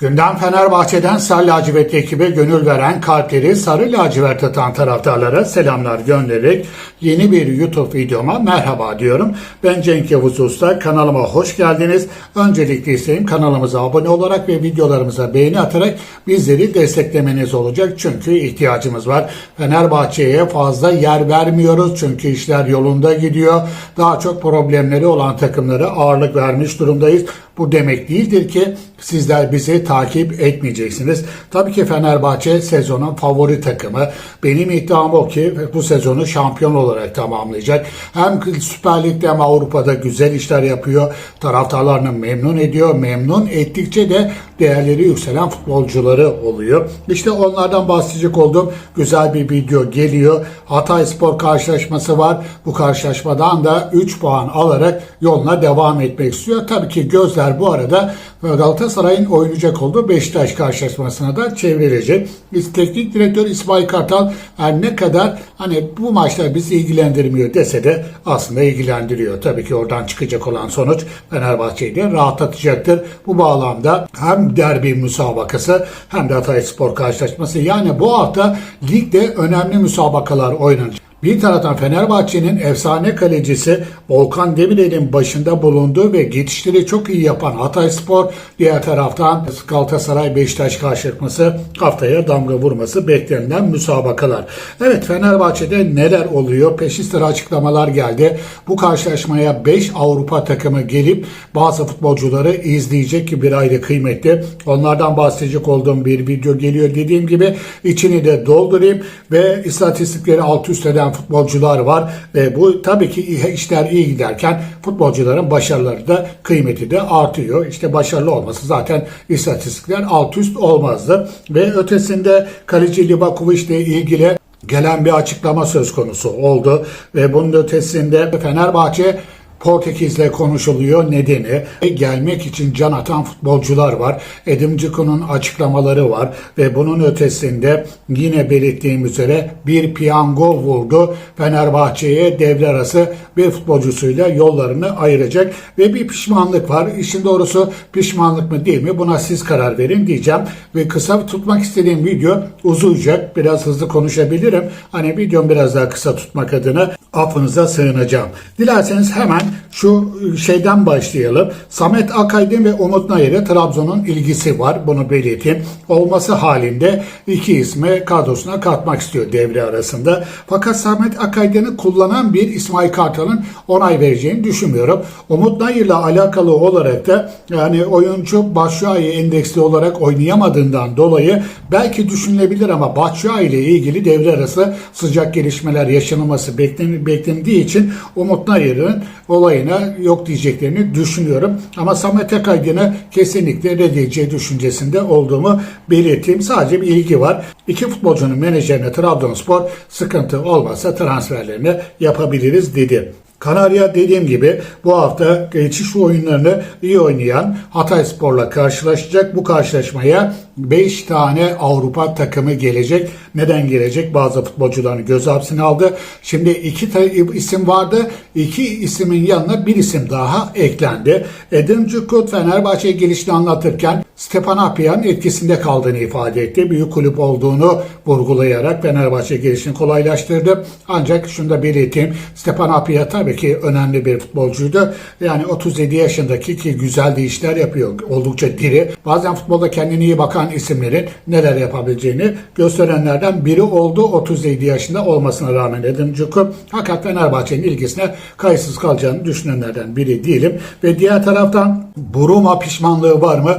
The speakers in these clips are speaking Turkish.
Gündem Fenerbahçe'den Sarı Lacivert ekibe gönül veren kalpleri sarı lacivert atan taraftarlara selamlar göndererek yeni bir YouTube videoma merhaba diyorum. Ben Cenk Yavuz Usta kanalıma hoş geldiniz. Öncelikle isteğim kanalımıza abone olarak ve videolarımıza beğeni atarak bizleri desteklemeniz olacak. Çünkü ihtiyacımız var. Fenerbahçe'ye fazla yer vermiyoruz çünkü işler yolunda gidiyor. Daha çok problemleri olan takımlara ağırlık vermiş durumdayız. Bu demek değildir ki sizler bizi takip etmeyeceksiniz. Tabii ki Fenerbahçe sezonun favori takımı. Benim iddiam o ki bu sezonu şampiyon olarak tamamlayacak. Hem Süper Lig'de hem Avrupa'da güzel işler yapıyor. Taraftarlarını memnun ediyor. Memnun ettikçe de değerleri yükselen futbolcuları oluyor. İşte onlardan bahsedecek olduğum güzel bir video geliyor. Hatay Spor karşılaşması var. Bu karşılaşmadan da 3 puan alarak yoluna devam etmek istiyor. Tabii ki gözler bu arada Galatasaray'ın oynayacak olduğu Beşiktaş karşılaşmasına da çevrilecek. Biz teknik direktör İsmail Kartal her ne kadar hani bu maçlar bizi ilgilendirmiyor dese de aslında ilgilendiriyor. Tabii ki oradan çıkacak olan sonuç Fenerbahçe'yi de rahatlatacaktır. Bu bağlamda hem derbi müsabakası hem de Hatay Spor karşılaşması yani bu hafta ligde önemli müsabakalar oynanacak. Bir taraftan Fenerbahçe'nin efsane kalecisi Volkan Demirel'in başında bulunduğu ve geçişleri çok iyi yapan Hatay Spor, diğer taraftan Galatasaray Beşiktaş karşılaşması haftaya damga vurması beklenilen müsabakalar. Evet Fenerbahçe'de neler oluyor? Peşi sıra açıklamalar geldi. Bu karşılaşmaya 5 Avrupa takımı gelip bazı futbolcuları izleyecek ki bir ayrı kıymetli. Onlardan bahsedecek olduğum bir video geliyor. Dediğim gibi içini de doldurayım ve istatistikleri alt üst eden futbolcular var ve bu tabii ki işler iyi giderken futbolcuların başarıları da kıymeti de artıyor. İşte başarılı olması zaten istatistikler alt üst olmazdı. Ve ötesinde kaleci Livakovic ile ilgili gelen bir açıklama söz konusu oldu ve bunun ötesinde Fenerbahçe Portekiz'le konuşuluyor nedeni gelmek için can atan futbolcular var. Edim Dziko'nun açıklamaları var ve bunun ötesinde yine belirttiğim üzere bir piyango vurdu. Fenerbahçe'ye devre arası bir futbolcusuyla yollarını ayıracak ve bir pişmanlık var. İşin doğrusu pişmanlık mı değil mi buna siz karar verin diyeceğim ve kısa tutmak istediğim video uzayacak. Biraz hızlı konuşabilirim. Hani videomu biraz daha kısa tutmak adına affınıza sığınacağım. Dilerseniz hemen şu şeyden başlayalım. Samet Akaydın ve Umut Nayır'a Trabzon'un ilgisi var. Bunu belirteyim. Olması halinde iki ismi kadrosuna katmak istiyor devre arasında. Fakat Samet Akaydın'ı kullanan bir İsmail Kartal'ın onay vereceğini düşünmüyorum. Umut Nayır'la alakalı olarak da yani oyuncu Başşuay'ı endeksli olarak oynayamadığından dolayı belki düşünülebilir ama Başşuay ile ilgili devre arası sıcak gelişmeler yaşanılması beklen beklendiği için Umut Nayır'ın olayına yok diyeceklerini düşünüyorum. Ama Samet Akaydın'ı kesinlikle reddedeceği düşüncesinde olduğumu belirteyim. Sadece bir ilgi var. İki futbolcunun menajerine Trabzonspor sıkıntı olmazsa transferlerini yapabiliriz dedi. Kanarya dediğim gibi bu hafta geçiş oyunlarını iyi oynayan Hatay Spor'la karşılaşacak. Bu karşılaşmaya 5 tane Avrupa takımı gelecek. Neden gelecek? Bazı futbolcularını göz hapsine aldı. Şimdi iki isim vardı. İki ismin yanına bir isim daha eklendi. Edin Cukut Fenerbahçe'ye gelişini anlatırken Stepan Apyan etkisinde kaldığını ifade etti. Büyük kulüp olduğunu vurgulayarak Fenerbahçe gelişini kolaylaştırdı. Ancak şunu da belirteyim. Stepan Apya tabii ki önemli bir futbolcuydu. Yani 37 yaşındaki ki güzel de işler yapıyor. Oldukça diri. Bazen futbolda kendine iyi bakan isimlerin neler yapabileceğini gösterenlerden biri oldu. 37 yaşında olmasına rağmen Edin Cuku. Fakat Fenerbahçe'nin ilgisine kayıtsız kalacağını düşünenlerden biri değilim. Ve diğer taraftan Buruma pişmanlığı var mı?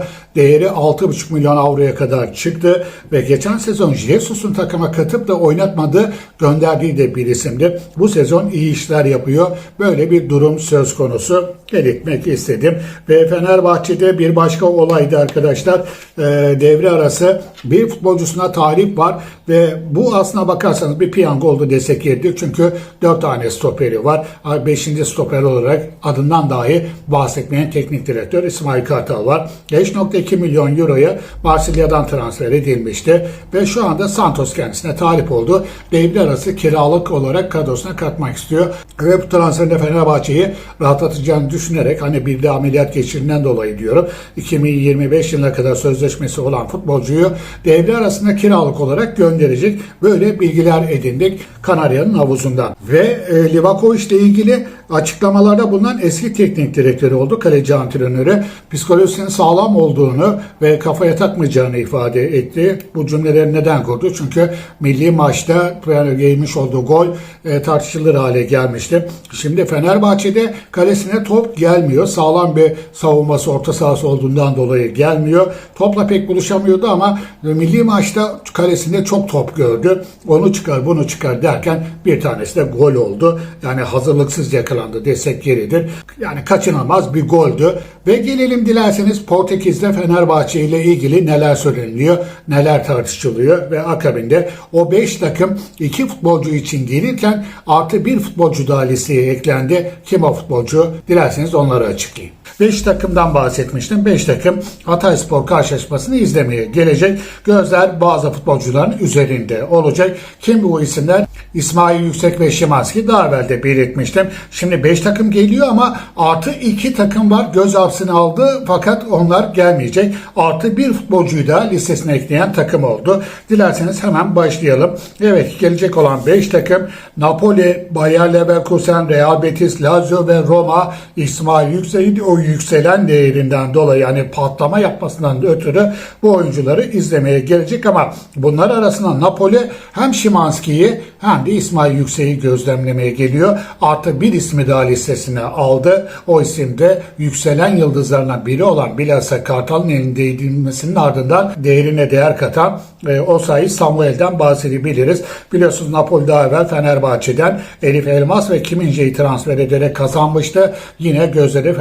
Değeri 6,5 milyon avroya kadar çıktı ve geçen sezon Jesus'un takıma katıp da oynatmadı gönderdiği de bir isimdi. Bu sezon iyi işler yapıyor. Böyle bir durum söz konusu. Belirtmek istedim. Ve Fenerbahçe'de bir başka olaydı arkadaşlar. E, devre arası bir futbolcusuna talip var ve bu aslına bakarsanız bir piyango oldu desek yeridir. Çünkü 4 tane stoperi var. 5. stoper olarak adından dahi bahsetmeyen teknik direktör İsmail Kartal var. 5.2 milyon euroya Marsilya'dan transfer edilmişti ve şu anda Santos kendisine talip oldu. Devre arası kiralık olarak kadrosuna katmak istiyor ve bu transferinde Fenerbahçe'yi rahatlatacağını düşünerek hani bir de ameliyat geçirinden dolayı diyorum 2025 yılına kadar sözleşmesi olan futbolcuyu devre arasında kiralık olarak gönderecek. Böyle bilgiler edindik Kanarya'nın havuzundan. Ve e, Livakovic ile ilgili açıklamalarda bulunan eski teknik direktörü oldu. Kaleci antrenörü psikolojisinin sağlam olduğunu ve kafaya takmayacağını ifade etti. Bu cümleleri neden kurdu? Çünkü milli maçta yani yemiş olduğu gol e, tartışılır hale gelmişti. Şimdi Fenerbahçe'de kalesine top gelmiyor. Sağlam bir savunması orta sahası olduğundan dolayı gelmiyor. Topla pek buluşamıyordu ama milli maçta kalesinde çok top gördü. Onu çıkar bunu çıkar derken bir tanesi de gol oldu. Yani hazırlıksız yakalandı desek yeridir. Yani kaçınılmaz bir goldü. Ve gelelim dilerseniz Portekiz'de Fenerbahçe ile ilgili neler söyleniliyor, neler tartışılıyor ve akabinde o 5 takım 2 futbolcu için gelirken artı bir futbolcu daha listeye eklendi. Kim o futbolcu? Dilerseniz onları açıklayayım. 5 takımdan bahsetmiştim. 5 takım Hatayspor karşılaşmasını izlemeye gelecek. Gözler bazı futbolcuların üzerinde olacak. Kim bu isimler? İsmail Yüksek ve Şimanski daha evvel de belirtmiştim. Şimdi 5 takım geliyor ama artı 2 takım var. Göz hapsini aldı fakat onlar gelmeyecek. Artı bir futbolcuyu da listesine ekleyen takım oldu. Dilerseniz hemen başlayalım. Evet gelecek olan 5 takım Napoli, Bayer Leverkusen, Real Betis, Lazio ve Roma İsmail Yüksek'in yükselen değerinden dolayı yani patlama yapmasından ötürü bu oyuncuları izlemeye gelecek ama bunlar arasında Napoli hem Şimanski'yi hem de İsmail Yüksek'i gözlemlemeye geliyor. Artı bir ismi daha listesine aldı. O isim de yükselen yıldızlarından biri olan bilhassa Kartal'ın elinde edilmesinin ardından değerine değer katan e, Osayi Samuel'den bahsedebiliriz. Biliyorsunuz Napoli daha evvel Fenerbahçe'den Elif Elmas ve Kim İnce'yi transfer ederek kazanmıştı. Yine gözleri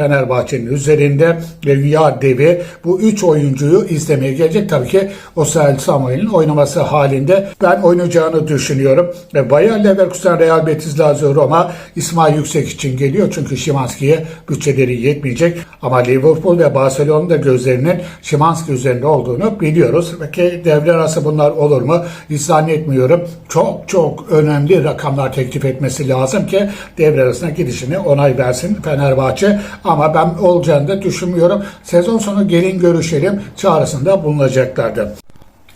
Fenerbahçe'nin üzerinde ve Rüya Devi bu üç oyuncuyu izlemeye gelecek. Tabii ki Osayi Samuel'in oynaması halinde ben oynayacağını düşünüyorum. Ve Bayer Leverkusen, Real Betis, Lazio, Roma İsmail Yüksek için geliyor. Çünkü Şimanski'ye bütçeleri yetmeyecek. Ama Liverpool ve Barcelona'da gözlerinin Şimanski üzerinde olduğunu biliyoruz. Peki devre arası bunlar olur mu? Hiç zannetmiyorum. Çok çok önemli rakamlar teklif etmesi lazım ki devre arasına gidişini onay versin Fenerbahçe. Ama ben olacağını da düşünmüyorum. Sezon sonu gelin görüşelim çağrısında bulunacaklardı.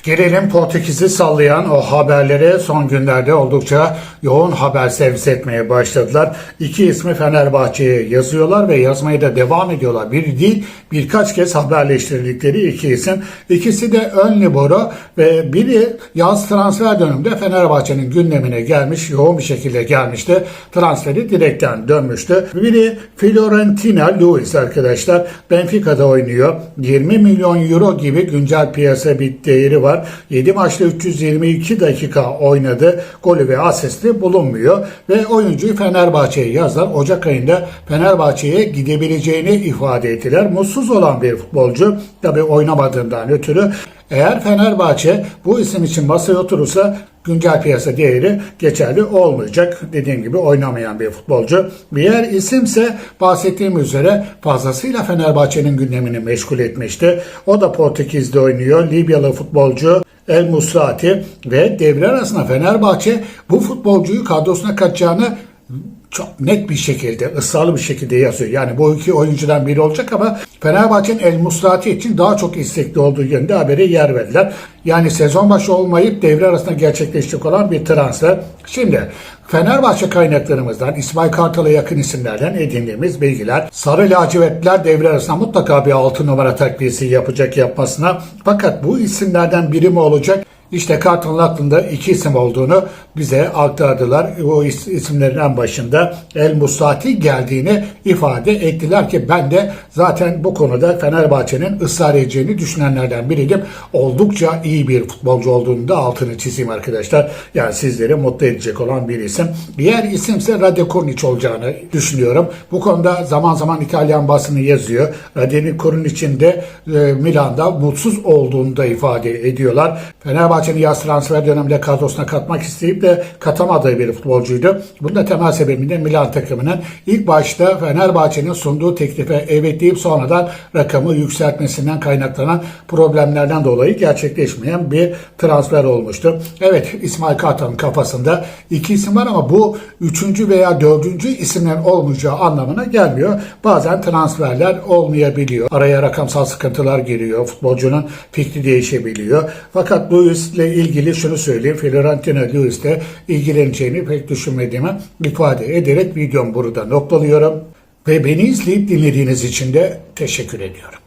Gelelim Portekiz'i sallayan o haberlere son günlerde oldukça yoğun haber servis etmeye başladılar. İki ismi Fenerbahçe'ye yazıyorlar ve yazmaya da devam ediyorlar. Bir değil birkaç kez haberleştirdikleri iki isim. İkisi de ön libero ve biri yaz transfer döneminde Fenerbahçe'nin gündemine gelmiş, yoğun bir şekilde gelmişti. Transferi direkten dönmüştü. Biri Fiorentina Luis arkadaşlar. Benfica'da oynuyor. 20 milyon euro gibi güncel piyasa bir değeri var. 7 maçta 322 dakika oynadı. Golü ve asisti bulunmuyor. Ve oyuncuyu Fenerbahçe'ye yazdılar. Ocak ayında Fenerbahçe'ye gidebileceğini ifade ettiler. Mutsuz olan bir futbolcu. Tabi oynamadığından ötürü. Eğer Fenerbahçe bu isim için masaya oturursa güncel piyasa değeri geçerli olmayacak. Dediğim gibi oynamayan bir futbolcu. Diğer isimse bahsettiğim üzere fazlasıyla Fenerbahçe'nin gündemini meşgul etmişti. O da Portekiz'de oynuyor. Libyalı futbolcu El Musrati ve devre arasında Fenerbahçe bu futbolcuyu kadrosuna katacağını çok net bir şekilde, ısrarlı bir şekilde yazıyor. Yani bu iki oyuncudan biri olacak ama Fenerbahçe'nin El Musrati için daha çok istekli olduğu yönde habere yer verdiler. Yani sezon başı olmayıp devre arasında gerçekleşecek olan bir transfer. Şimdi Fenerbahçe kaynaklarımızdan İsmail Kartal'a yakın isimlerden edindiğimiz bilgiler Sarı lacivertler devre arasında mutlaka bir 6 numara takviyesi yapacak yapmasına. Fakat bu isimlerden biri mi olacak? İşte Kartal'ın aklında iki isim olduğunu bize aktardılar. O is- isimlerin en başında El Musati geldiğini ifade ettiler ki ben de zaten bu konuda Fenerbahçe'nin ısrar edeceğini düşünenlerden biriydim. Oldukça iyi bir futbolcu olduğunu da altını çizeyim arkadaşlar. Yani sizleri mutlu edecek olan bir isim. Diğer isimse Rade Kurnic olacağını düşünüyorum. Bu konuda zaman zaman İtalyan basını yazıyor. Rade Kurnic'in de e, Milan'da mutsuz olduğunu da ifade ediyorlar. Fenerbahçe'nin yaz transfer döneminde kadrosuna katmak isteyip de katamadığı bir futbolcuydu. Bunun da temel sebebi de Milan takımının ilk başta Fenerbahçe'nin sunduğu teklife evet deyip sonradan rakamı yükseltmesinden kaynaklanan problemlerden dolayı gerçekleşmeyen bir transfer olmuştu. Evet İsmail Kartal'ın kafasında iki isim var ama bu üçüncü veya dördüncü isimler olmayacağı anlamına gelmiyor. Bazen transferler olmayabiliyor. Araya rakamsal sıkıntılar giriyor. Futbolcunun fikri değişebiliyor. Fakat Luis ile ilgili şunu söyleyeyim. Florentino Luis'le ilgileneceğini pek düşünmediğimi ifade ederek videomu burada noktalıyorum. Ve beni izleyip dinlediğiniz için de teşekkür ediyorum.